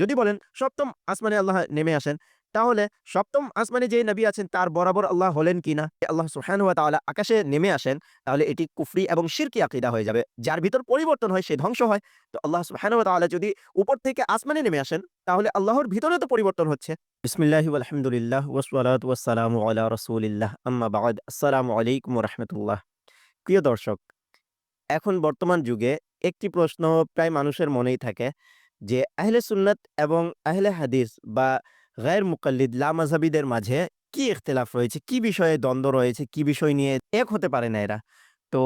যদি বলেন, সপ্তম আসমানে আল্লাহ নেমে আসেন, তাহলে সপ্তম আসমানে যে নবী আছেন, তার বরাবর আল্লাহ হলেন কিনা? আল্লাহ সুহান ওয়া তাআলা আকাশে নেমে আসেন, তাহলে এটি কুফরি এবং শিরকি আকিদা হয়ে যাবে। যার ভিতর পরিবর্তন হয়, সে ধ্বংস হয়। তো আল্লাহ সুহান ওয়া তাআলা যদি উপর থেকে আসমানে নেমে আসেন, তাহলে আল্লাহর ভিতরে তো পরিবর্তন হচ্ছে। বিসমিল্লাহি আলহামদুলিল্লাহ ওয়াসসালাতু ওয়াসসালামু আলা রাসূলিল্লাহ, আম্মা আলাইকুম রাহমাতুল্লাহ। প্রিয় দর্শক, এখন বর্তমান যুগে একটি প্রশ্ন প্রায় মানুষের মনেই থাকে যে আহলে সুন্নত এবং আহলে হাদিস বা গায়ের মুকাল্লিদ লামাজাবিদের মাঝে কি ইখতলাফ রয়েছে? কি বিষয়ে দ্বন্দ্ব রয়েছে? কি বিষয় নিয়ে এক হতে পারে না এরা? তো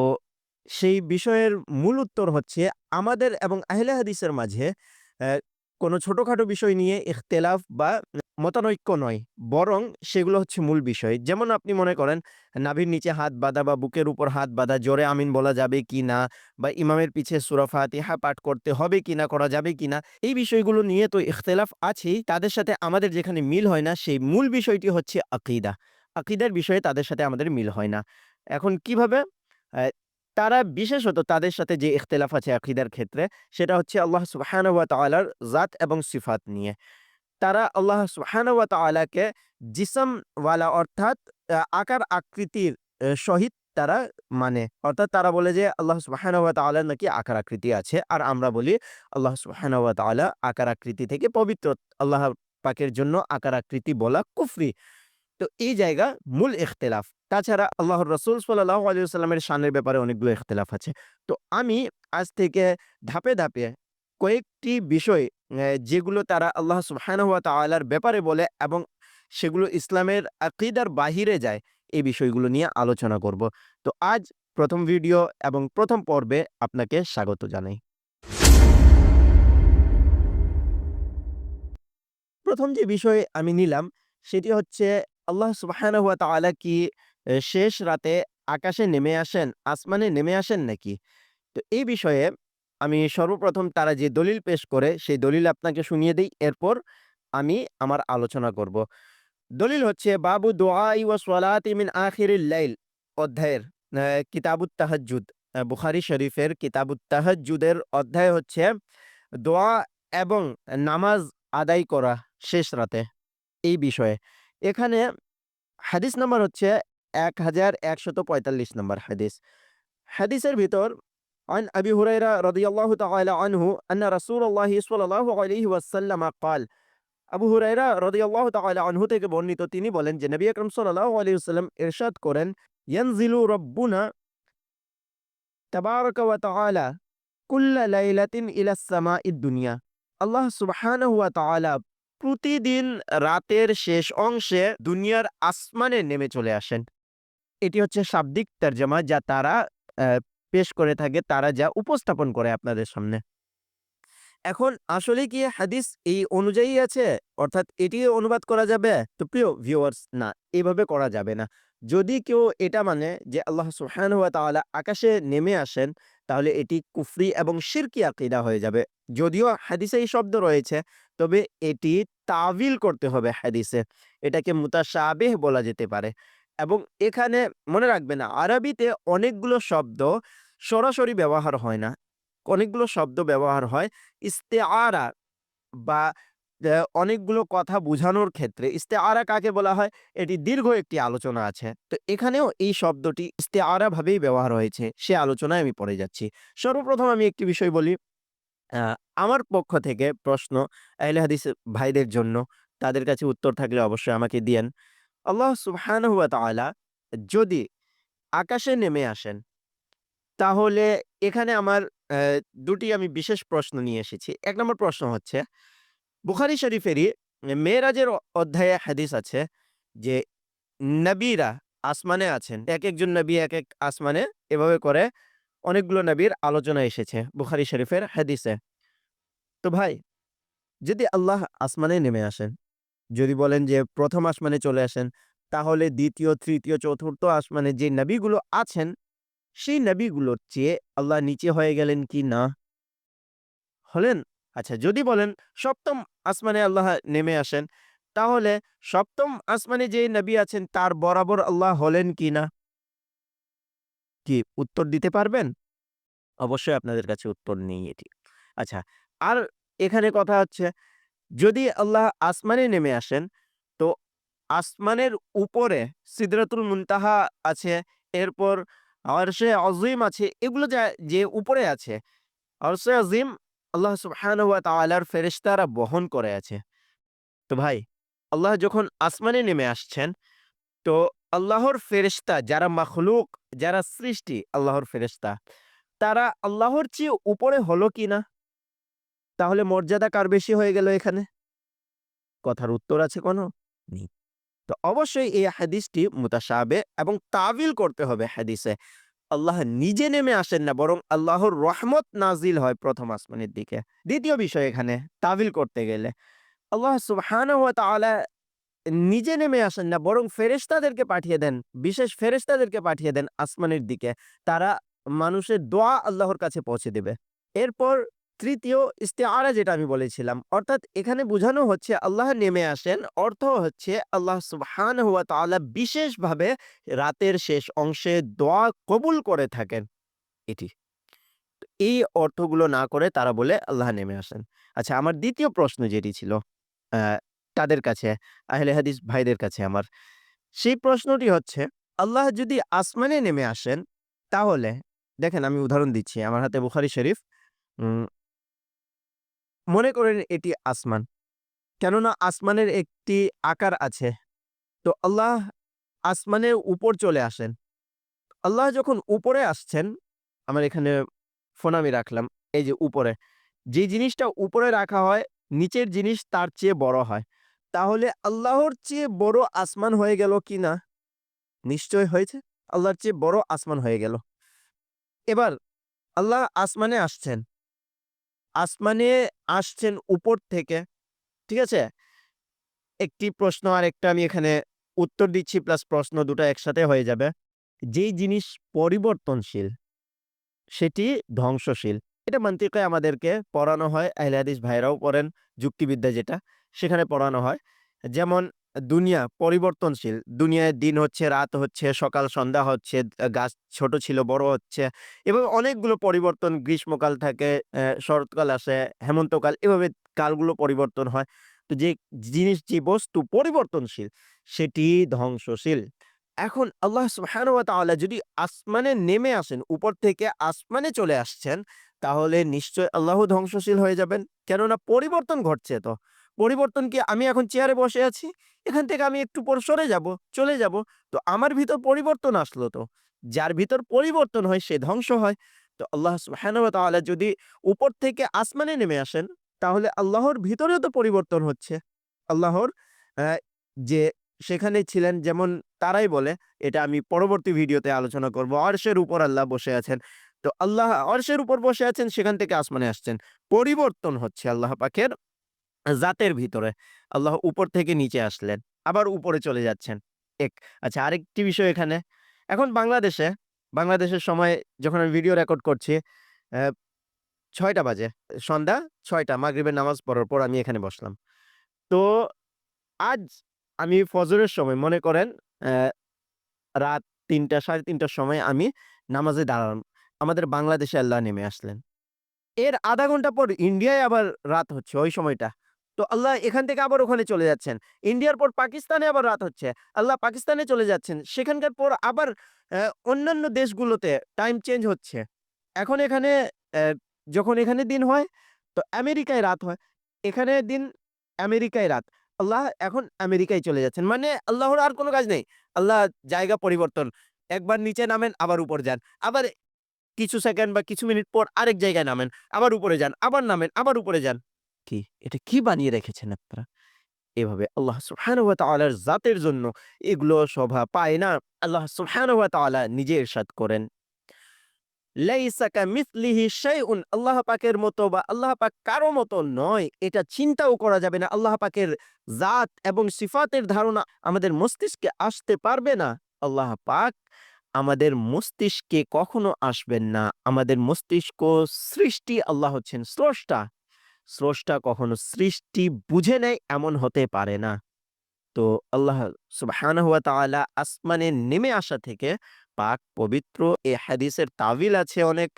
সেই বিষয়ের মূল উত্তর হচ্ছে আমাদের এবং আহলে হাদিসের মাঝে কোনো ছোটোখাটো বিষয় নিয়ে ইখতলাফ বা মতানৈক্য নয়, বরং সেগুলো হচ্ছে মূল বিষয়। যেমন আপনি মনে করেন, নাভির নিচে হাত বাঁধা বা বুকের উপর হাত বাঁধা, জোরে আমিন বলা যাবে কি না বা ইমামের পিছে সুরা ফাতিহা পাঠ করতে হবে কি না, করা যাবে কি না, এই বিষয়গুলো নিয়ে তো ইখতলাফ আছেই। তাদের সাথে আমাদের যেখানে মিল হয় না, সেই মূল বিষয়টি হচ্ছে আকিদা। আকিদার বিষয়ে তাদের সাথে আমাদের মিল হয় না। এখন কীভাবে? তারা বিশেষত তাদের সাথে যে ইখতলাফ আছে আকিদার ক্ষেত্রে, সেটা হচ্ছে আল্লাহ সুবহানাহু ওয়া তাআলার জাত এবং সিফাত নিয়ে। তারা আল্লাহ সুবহানাহু ওয়া তাআলাকে জিসমওয়ালা অর্থাৎ আকার আকৃতির সহিত তারা মানে। অর্থাৎ তারা বলে যে আল্লাহ সুবহানাহু ওয়া নাকি আকার আকৃতি আছে। আর আমরা বলি আল্লাহ সুবহানাহু ওয়া আকার আকৃতি থেকে পবিত্র। আল্লাহ পাকের জন্য আকার আকৃতি বলা কুফরি। তো এই জায়গা মূল ইখতিলাফ। তাছাড়া আল্লাহর রসুল সাল্লাহ আলাইহি ওয়াসাল্লামের শানের ব্যাপারে অনেকগুলো ইখতিলাফ আছে। তো আমি আজ থেকে ধাপে ধাপে কয়েকটি বিষয় যেগুলো তারা আল্লাহ সুবহানাহু ওয়া তাআলার ব্যাপারে বলে এবং সেগুলো ইসলামের আকিদার বাহিরে যায়, এই বিষয়গুলো নিয়ে আলোচনা করব। তো আজ প্রথম ভিডিও এবং প্রথম পর্বে আপনাকে স্বাগত জানাই। প্রথম যে বিষয় আমি নিলাম, সেটি হচ্ছে আল্লাহ সুবহানাহু ওয়া তাআলা কি শেষ রাতে আকাশে নেমে আসেন, আসমানে নেমে আসেন নাকি? তো এই বিষয়ে আমি সর্বপ্রথম তারা যে দলিল পেশ করে সেই দলিল আপনাকে শুনিয়ে দিই। এরপর আমি আমার আলোচনা করব। দলিল হচ্ছে বাবু দোয়াই ও সলাতি মিন আখিরিল লাইল। অধ্যায়ের কিতাবুত তাহাজ্জুদ আহ, বুখারী শরীফের কিতাবুত তাহাজ্জুদের অধ্যায় হচ্ছে দোয়া এবং নামাজ আদায় করা শেষ রাতে। এই বিষয়ে। এখানে হাদিস নাম্বার হচ্ছে এক হাজার একশত পঁয়তাল্লিশ নম্বর হাদিস। হাদিসের ভিতর عن أبي هريرة رضي الله تعالى عنه أن رسول الله صلى الله عليه وسلم قال আবু হুরাইরা রাদিয়াল্লাহু তাআলা আনহু থেকে বর্ণিত তিনি বলেন যে নবী আকরাম সাল্লাল্লাহু আলাইহি ওয়াসাল্লাম ইরশাদ করেন ইয়ানজিলু রাব্বুনা তাবারাকা ওয়া তাআলা কুল্লা লাইলাতিন ইলা সামাইদ দুনিয়া আল্লাহ সুবহানাহু ওয়া তাআলা প্রতিদিন রাতের শেষ অংশে দুনিয়ার আসমানে নেমে চলে আসেন এটি হচ্ছে শাব্দিক তর্জমা যা তারা আহ, পেশ করে থাকে, তারা যা উপস্থাপন করে আপনাদের সামনে। এখন আসলে কি হাদিস এই অনুযায়ী আছে? অর্থাৎ এটি অনুবাদ করা যাবে? তো প্রিয় ভিউয়ার্স না, এভাবে করা যাবে না। যদি কেউ এটা মানে যে আল্লাহ সুবহানাহু ওয়া তাহলে আকাশে নেমে আসেন, তাহলে এটি কুফরি এবং শিরকি আকীদা হয়ে যাবে। যদিও হাদিসে এই শব্দ রয়েছে, তবে এটি তাবিল করতে হবে হাদিসে। এটাকে মুতাশাবিহ বলা যেতে পারে। এবং এখানে মনে রাখবে না আরবিতে অনেকগুলো শব্দ সরাসরি ব্যবহার হয় না। অনেকগুলো শব্দ ব্যবহার হয়। ইস্তেআরা বা অনেকগুলো কথা বোঝানোর ক্ষেত্রে ইস্তেআরা কাকে বলা হয়? এটি দীর্ঘ একটি আলোচনা আছে। তো এখানেও এই শব্দটি ইস্তেআরা ভাবেই ব্যবহার হয়েছে, সে আলোচনায় আমি পড়ে যাচ্ছি। সর্বপ্রথম আমি একটি বিষয় বলি আমার পক্ষ থেকে প্রশ্ন আহলে হাদিস ভাইদের জন্য, তাদের কাছে উত্তর থাকলে অবশ্যই আমাকে দিয়েন। আল্লাহ সুবহানাহু ওয়া তাআলা যদি আকাশে নেমে আসেন তাহলে এখানে আমার দুটি আমি বিশেষ প্রশ্ন নিয়ে এসেছি। এক নম্বর প্রশ্ন হচ্ছে, বুখারি শরীফেরই মেয়েরাজের অধ্যায়ে হাদিস আছে যে, নবীরা আসমানে আছেন। এক একজন নবী এক এক আসমানে এভাবে করে অনেকগুলো নবীর আলোচনা এসেছে বুখারি শরীফের হাদিসে। তো ভাই, যদি আল্লাহ আসমানে নেমে আসেন, যদি বলেন যে প্রথম আসমানে চলে আসেন, তাহলে দ্বিতীয়, তৃতীয়, চতুর্থ আসমানে যে নবীগুলো আছেন সেই নবীগুলোর চেয়ে আল্লাহ নিচে হয়ে গেলেন কি না? হলেন? আচ্ছা যদি বলেন সপ্তম আসমানে আল্লাহ নেমে আসেন, তাহলে সপ্তম আসমানে যে নবী আছেন, তার বরাবর আল্লাহ হলেন কি না? কি উত্তর দিতে পারবেন? অবশ্যই আপনাদের কাছে উত্তর নেই এটি। আচ্ছা আর এখানে কথা হচ্ছে, যদি আল্লাহ আসমানে নেমে আসেন, তো আসমানের উপরে সিদরাতুল মুনতাহা আছে, এরপর আরশে অজিম আছে, এগুলো যা, যে উপরে আছে। আরশে আজিম আল্লাহ সুবহানাহু ওয়া তাআলার বহন করে আছে। তো ভাই, আল্লাহ যখন আসমানে নেমে আসছেন, তো আল্লাহর ফেরেশতা যারা মাখলুক, যারা সৃষ্টি আল্লাহর ফেরেশতা, তারা আল্লাহর চেয়ে উপরে হলো কি না? তাহলে মর্যাদা কার বেশি হয়ে গেল এখানে? কথার উত্তর আছে কোনো? নেই। তো অবশ্যই এই হাদিসটি মুতাসাবে এবং তাবিল করতে হবে হাদিসে। আল্লাহ নিজে নেমে আসেন না, বরং আল্লাহর রহমত নাজিল হয় প্রথম আসমানের দিকে। দ্বিতীয় বিষয় এখানে, তাবিল করতে গেলে। আল্লাহ তাআলা নিজে নেমে আসেন না, বরং ফেরেশতাদেরকে পাঠিয়ে দেন, বিশেষ ফেরেশতাদেরকে পাঠিয়ে দেন আসমানের দিকে। তারা মানুষের দোয়া আল্লাহর কাছে পৌঁছে দেবে। এরপর তৃতীয় ইস্তেআরা যেটা আমি বলেছিলাম, অর্থাৎ এখানে বোঝানো হচ্ছে আল্লাহ নেমে আসেন, অর্থ হচ্ছে আল্লাহ সুবহানাহু ওয়া তাআলা বিশেষভাবে রাতের শেষ অংশে দোয়া কবুল করে থাকেন এটি। এই অর্থগুলো না করে তারা বলে আল্লাহ নেমে আসেন। আচ্ছা আমার দ্বিতীয় প্রশ্ন যেটি ছিল তাদের কাছে, আহলে হাদিস ভাইদের কাছে আমার, সেই প্রশ্নটি হচ্ছে, আল্লাহ যদি আসমানে নেমে আসেন, তাহলে, দেখেন আমি উদাহরণ দিচ্ছি, আমার হাতে বুখারি শরীফ মনে করেন এটি আসমান। কেননা আসমানের একটি আকার আছে। তো আল্লাহ আসমানের উপর চলে আসেন। আল্লাহ যখন উপরে আসছেন, আমার এখানে ফোন আমি রাখলাম, এই যে উপরে। যে জিনিসটা উপরে রাখা হয়, নিচের জিনিস তার চেয়ে বড় হয়। তাহলে আল্লাহর চেয়ে বড় আসমান হয়ে গেল কি না? নিশ্চয় হয়েছে। আল্লাহর চেয়ে বড় আসমান হয়ে গেল। এবার আল্লাহ আসমানে আসছেন। আসমানে আসছেন উপর থেকে, ঠিক আছে? একটি প্রশ্ন আর একটা আমি এখানে উত্তর দিচ্ছি প্লাস প্রশ্ন দুটো একসাথে হয়ে যাবে। যেই জিনিস পরিবর্তনশীল, সেটি ধ্বংসশীল। এটা মান্তিকে আমাদেরকে পড়ানো হয়, আহলে হাদিস ভাইরাও পড়েন, যুক্তিবিদ্যা যেটা, সেখানে পড়ানো হয়। যেমন দুনিয়া পরিবর্তনশীল। দুনিয়ায় দিন হচ্ছে, রাত হচ্ছে, সকাল, সন্ধ্যা হচ্ছে গাছ ছোট ছিল, বড় হচ্ছে এবং অনেকগুলো পরিবর্তন গ্রীষ্মকাল থাকে শরৎকাল আসে, হেমন্তকাল, এভাবে কালগুলো পরিবর্তন হয়। তো যে জিনিস, যে বস্তু পরিবর্তনশীল, সেটি ধ্বংসশীল। এখন আল্লাহ তাআলা যদি আসমানে নেমে আসেন, উপর থেকে আসমানে চলে আসছেন, তাহলে নিশ্চয় আল্লাহ ধ্বংসশীল হয়ে যাবেন। কেননা পরিবর্তন ঘটছে তো। পরিবর্তন কি আমি এখন চেয়ারে বসে আছি? এখান থেকে আমি একটু পর সরে যাব, চলে যাব। তো আমার ভিতর পরিবর্তন আসলো তো। যার ভিতর পরিবর্তন হয় সে ধ্বংস হয়। তো আল্লাহ তাআলা যদি উপর থেকে আসমানে নেমে আসেন, তাহলে আল্লাহর ভিতরেও তো পরিবর্তন হচ্ছে। আল্লাহর যে সেখানে ছিলেন যেমন তারাই বলে, এটা আমি পরবর্তী ভিডিওতে আলোচনা করব। অর্শের উপর আল্লাহ বসে আছেন। তো আল্লাহ অর্শের উপর বসে আছেন, সেখান থেকে আসমানে আসছেন। পরিবর্তন হচ্ছে আল্লাহ পাকের জাতের ভিতরে। আল্লাহ উপর থেকে নিচে আসলেন, আবার উপরে চলে যাচ্ছেন। এক আচ্ছা আরেকটি বিষয় এখানে। এখন বাংলাদেশে, বাংলাদেশের সময় যখন আমি ভিডিও রেকর্ড করছি ছয়টা বাজে, সন্ধ্যা ছয়টা, মাগরিবের নামাজ পড়ার পর আমি এখানে বসলাম। তো আজ আমি ফজরের সময়, মনে করেন রাত তিনটা, সাড়ে তিনটার সময় আমি নামাজে দাঁড়ালাম। আমাদের বাংলাদেশে আল্লাহ নেমে আসলেন। এর আধা ঘণ্টা পর ইন্ডিয়ায় আবার রাত হচ্ছে, ওই সময়টা। তো আল্লাহ এখান থেকে আবার ওখানে চলে যাচ্ছেন। ইন্ডিয়ার পর পাকিস্তানে আবার রাত হচ্ছে। আল্লাহ পাকিস্তানে চলে যাচ্ছেন। সেখানকার পর আবার অন্যান্য দেশগুলোতে টাইম চেঞ্জ হচ্ছে। এখন এখানে যখন এখানে দিন হয়, তো আমেরিকায় রাত হয়। এখানে দিন আমেরিকায় রাত। আল্লাহ এখন আমেরিকায় চলে যাচ্ছেন। মানে আল্লাহর আর কোনো কাজ নেই। আল্লাহ জায়গা পরিবর্তন। একবার নিচে নামেন, আবার উপর যান। আবার কিছু সেকেন্ড বা কিছু মিনিট পর আরেক জায়গায় নামেন, আবার উপরে যান, আবার নামেন, আবার উপরে যান। কি? এটা কি বানিয়ে রেখেছেন আপনারা? এভাবে আল্লাহ সুবহানাহু জাতের জন্য এগুলো শোভা পায় না। আল্লাহ সুবহানাহু তাআলা নিজে ইরশাদ করেন। লাইসা কামিথলিহি শাইউন, আল্লাহ পাকের মতো বা আল্লাহ পাক কারও মতো নয়। এটা চিন্তাও করা যাবে না। আল্লাহ পাকের জাত এবং সিফাতের ধারণা আমাদের মস্তিষ্কে আসতে পারবে না। আল্লাহ পাক আমাদের মস্তিষ্কে কখনো আসবেন না। আমাদের মস্তিষ্ক সৃষ্টি আল্লাহ হচ্ছেন স্রষ্টা। স্রষ্টা কখনো সৃষ্টি বুঝে নেয় এমন হতে পারে না তো আল্লাহ সুবহানাহু ওয়া তাআলা আসমানে নেমে আসা থেকে পাক পবিত্র এ হাদিসের তাবিল আছে অনেক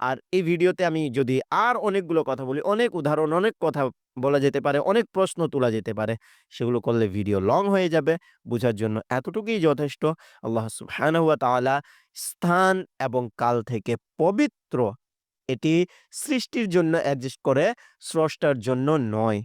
আর এই ভিডিওতে আমি যদি আর অনেকগুলো কথা বলি, অনেক উদাহরণ, অনেক কথা বলা যেতে পারে, অনেক প্রশ্ন তোলা যেতে পারে। সেগুলো করলে ভিডিও লং হয়ে যাবে। বুঝার জন্য এতটুকুই যথেষ্ট। আল্লাহ সুবহানাহু ওয়া তাআলা স্থান এবং কাল থেকে পবিত্র। এটি সৃষ্টির জন্য অ্যাডজাস্ট করে, স্রষ্টার জন্য নয়।